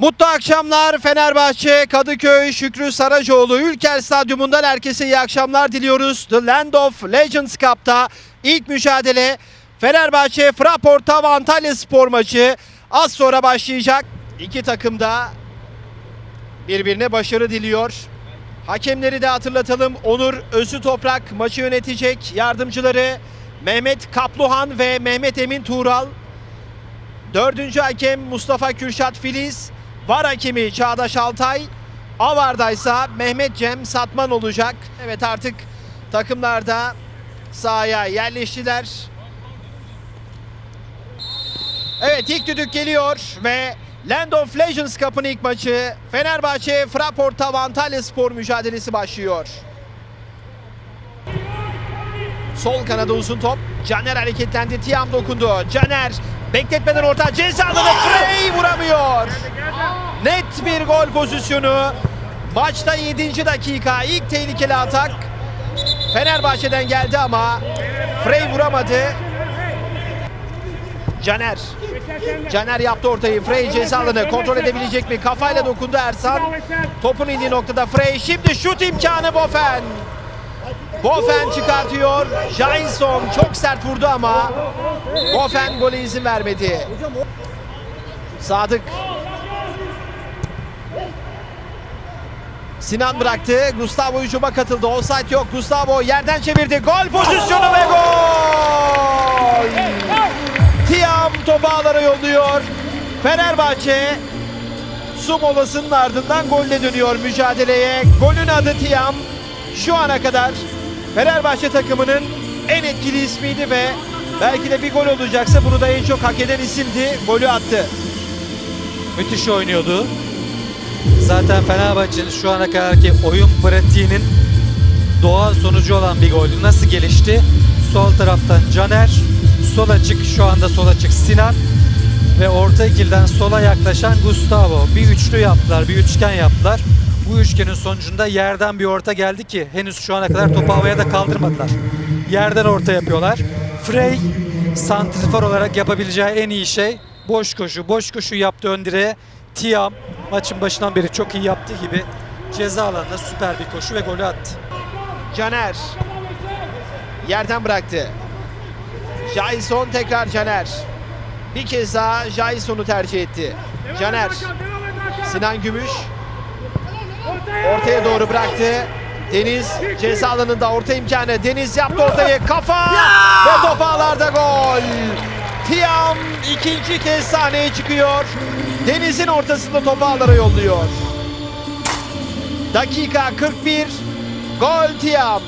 Mutlu akşamlar Fenerbahçe, Kadıköy, Şükrü Saracoğlu, Ülker Stadyumundan herkese iyi akşamlar diliyoruz. The Land of Legends Cup'ta ilk mücadele Fenerbahçe Fraport Tav Antalya Spor maçı az sonra başlayacak. İki takım da birbirine başarı diliyor. Hakemleri de hatırlatalım. Onur Özü Toprak maçı yönetecek. Yardımcıları Mehmet Kapluhan ve Mehmet Emin Tuğral. Dördüncü hakem Mustafa Kürşat Filiz. Var hakemi Çağdaş Altay. Avar'da ise Mehmet Cem Satman olacak. Evet artık takımlarda sahaya yerleştiler. Evet ilk düdük geliyor ve Land of Legends Cup'ın ilk maçı Fenerbahçe Fraport Antalya Spor mücadelesi başlıyor. Sol kanada uzun top. Caner hareketlendi. Tiam dokundu. Caner bekletmeden orta ceza alanı Frey vuramıyor. Net bir gol pozisyonu. Maçta 7. dakika ilk tehlikeli atak. Fenerbahçe'den geldi ama Frey vuramadı. Caner. Caner yaptı ortayı. Frey ceza alanı kontrol edebilecek mi? Kafayla dokundu Ersan. Topun indiği noktada Frey. Şimdi şut imkanı Bofen. Bofen çıkartıyor. Jailson çok sert vurdu ama Bofen gole izin vermedi. Sadık. Sinan bıraktı. Gustavo hücuma katıldı. Offside yok. Gustavo yerden çevirdi. Gol pozisyonu ve gol! Tiam topu ağlara yolluyor. Fenerbahçe su molasının ardından golle dönüyor mücadeleye. Golün adı Tiam. Şu ana kadar Fenerbahçe takımının en etkili ismiydi ve belki de bir gol olacaksa bunu da en çok hak eden isimdi. Golü attı. müthiş oynuyordu. Zaten Fenerbahçe'nin şu ana kadarki oyun pratiğinin doğal sonucu olan bir goldü. Nasıl gelişti? Sol taraftan Caner, sol açık şu anda sol açık Sinan ve orta ikilden sola yaklaşan Gustavo. Bir üçlü yaptılar, bir üçgen yaptılar. Bu üçgenin sonucunda yerden bir orta geldi ki henüz şu ana kadar topu havaya da kaldırmadılar. Yerden orta yapıyorlar. Frey santrifor olarak yapabileceği en iyi şey boş koşu. Boş koşu yaptı ön direğe. Tiam maçın başından beri çok iyi yaptığı gibi ceza alanına süper bir koşu ve golü attı. Caner yerden bıraktı. Jason tekrar Caner. Bir kez daha Jason'u tercih etti. Caner Sinan Gümüş ortaya doğru bıraktı. Deniz ceza alanında orta imkanı. Deniz yaptı ortayı. Kafa ve top ağlarda gol. Tiam ikinci kez sahneye çıkıyor. Deniz'in ortasında topu ağlara yolluyor. Dakika 41. Gol Tiam.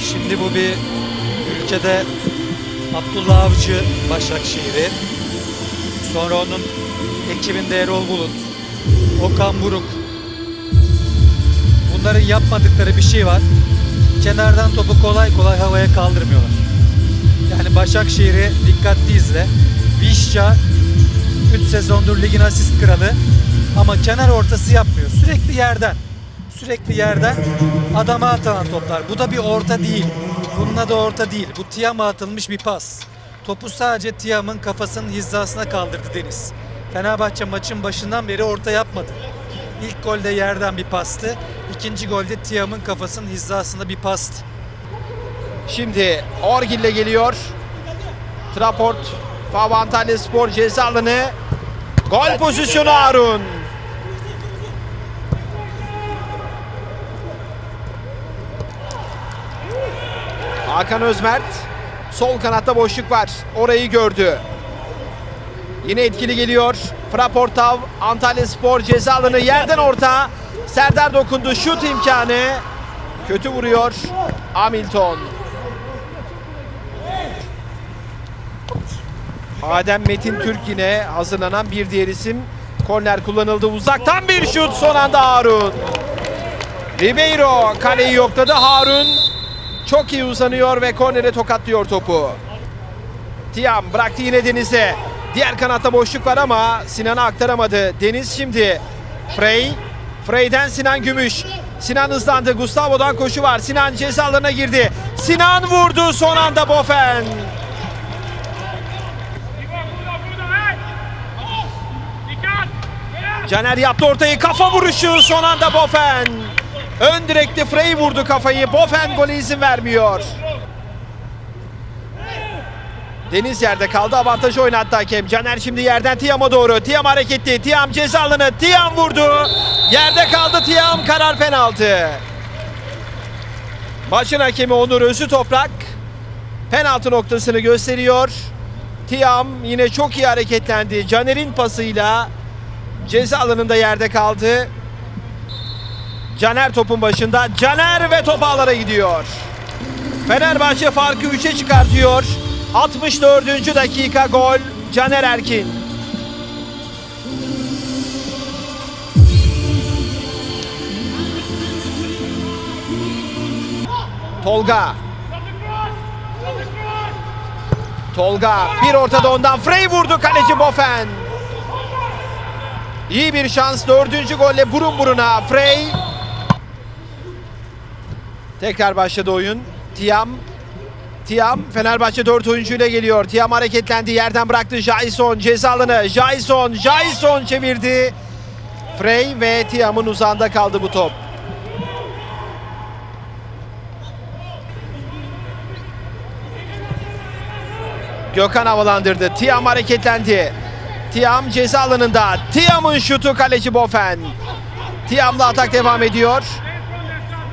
Şimdi bu bir ülkede Abdullah Avcı Başakşehir'i. Sonra onun ekibinde Erol Bulut, Okan Buruk. Bunların yapmadıkları bir şey var. Kenardan topu kolay kolay havaya kaldırmıyorlar. Yani Başakşehir'i dikkatli izle. Vişça 3 sezondur ligin asist kralı ama kenar ortası yapmıyor. Sürekli yerden. Sürekli yerden adama atılan toplar. Bu da bir orta değil. Bunun adı orta değil. Bu Tiam'a atılmış bir pas. Topu sadece Tiam'ın kafasının hizasına kaldırdı Deniz. Fenerbahçe maçın başından beri orta yapmadı. İlk golde yerden bir pastı. İkinci golde Tiam'ın kafasının hizasında bir pastı. Şimdi Orgil'le geliyor. Traport Fav Antalya Spor ceza. Gol pozisyonu Harun. Hakan Özmert sol kanatta boşluk var. Orayı gördü. Yine etkili geliyor. Fraportav Antalya Spor ceza alanı yerden orta. Serdar dokundu. Şut imkanı. Kötü vuruyor. Hamilton. Adem Metin Türk yine hazırlanan bir diğer isim. Korner kullanıldı. Uzaktan bir şut son anda Harun. Ribeiro kaleyi yokladı. Harun çok iyi uzanıyor ve kornere tokatlıyor topu. Tiam bıraktı yine Deniz'e. Diğer kanatta boşluk var ama Sinan'a aktaramadı. Deniz şimdi Frey. Frey'den Sinan Gümüş. Sinan hızlandı. Gustavo'dan koşu var. Sinan cezalarına girdi. Sinan vurdu son anda Bofen. Caner yaptı ortayı. Kafa vuruşu son anda Bofen. Ön direkte Frey vurdu kafayı. Bofen golü izin vermiyor. Deniz yerde kaldı. Avantajı oynattı hakem. Caner şimdi yerden Tiam'a doğru. Tiam hareketli. Tiam ceza alanı. Tiam vurdu. Yerde kaldı Tiam. Karar penaltı. Maçın hakemi Onur Özü Toprak penaltı noktasını gösteriyor. Tiam yine çok iyi hareketlendi. Caner'in pasıyla ceza alanında yerde kaldı. Caner topun başında. Caner ve top ağlara gidiyor. Fenerbahçe farkı 3'e çıkartıyor. 64. dakika gol Caner Erkin. Tolga. Tolga bir ortada ondan Frey vurdu kaleci Bofen. İyi bir şans dördüncü golle burun buruna Frey. Tekrar başladı oyun. Tiam. Tiam Fenerbahçe 4 oyuncuyla geliyor. Tiam hareketlendi. Yerden bıraktı Jason cezalını. Jason, Jason çevirdi. Frey ve Tiam'ın uzağında kaldı bu top. Gökhan havalandırdı. Tiam hareketlendi. Tiam ceza alanında. Tiam'ın şutu kaleci Bofen. Tiam'la atak devam ediyor.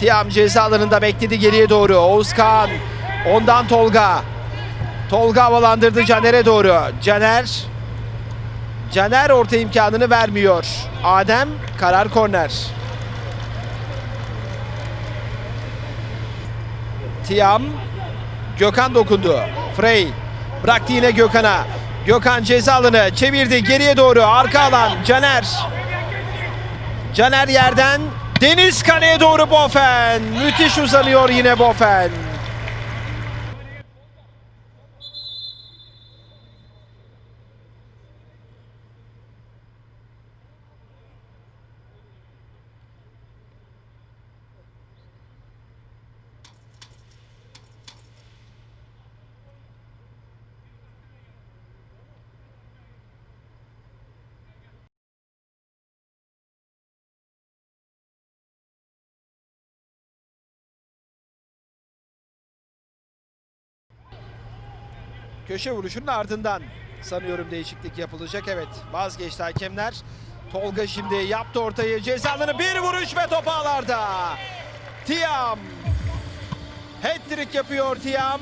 Tiam ceza alanında bekledi geriye doğru. Oğuzkan. Ondan Tolga. Tolga havalandırdı Caner'e doğru. Caner. Caner orta imkanını vermiyor. Adem karar korner. Tiam. Gökhan dokundu. Frey. Bıraktı yine Gökhan'a. Gökhan ceza alanı çevirdi geriye doğru. Arka alan Caner. Caner yerden Deniz kaleye doğru Bofen. Müthiş uzanıyor yine Bofen. Köşe vuruşunun ardından sanıyorum değişiklik yapılacak. Evet vazgeçti hakemler. Tolga şimdi yaptı ortayı cezalarını bir vuruş ve top ağlarda. Tiam. Hat-trick yapıyor Tiam.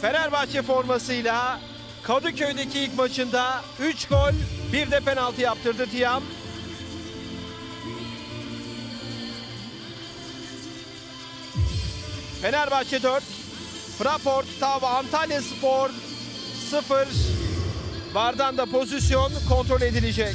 Fenerbahçe formasıyla Kadıköy'deki ilk maçında 3 gol bir de penaltı yaptırdı Tiam. Fenerbahçe 4, Fraport Tav Antalya Spor 0. Vardan da pozisyon kontrol edilecek.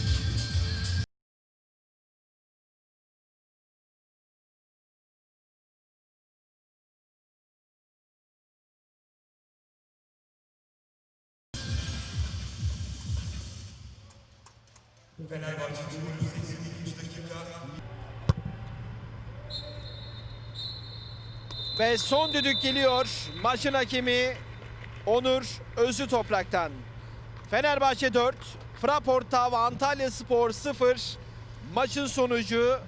Ve son düdük geliyor. Maçın hakemi Onur Özü Toprak'tan. Fenerbahçe 4, Fraport Tav Antalya Spor 0. Maçın sonucu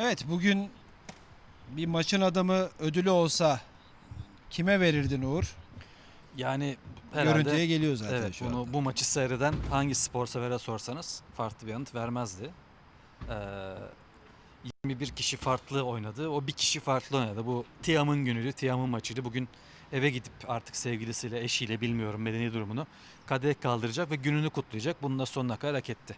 Evet bugün bir maçın adamı ödülü olsa kime verirdin Uğur? Yani herhalde Görüntüye geliyor zaten evet, şu bunu anda. bu maçı seyreden hangi spor severe sorsanız farklı bir yanıt vermezdi. Ee, 21 kişi farklı oynadı. O bir kişi farklı oynadı. Bu Tiam'ın günüydü. Tiam'ın maçıydı. Bugün eve gidip artık sevgilisiyle, eşiyle bilmiyorum medeni durumunu kadeh kaldıracak ve gününü kutlayacak. Bunu da sonuna kadar hak etti.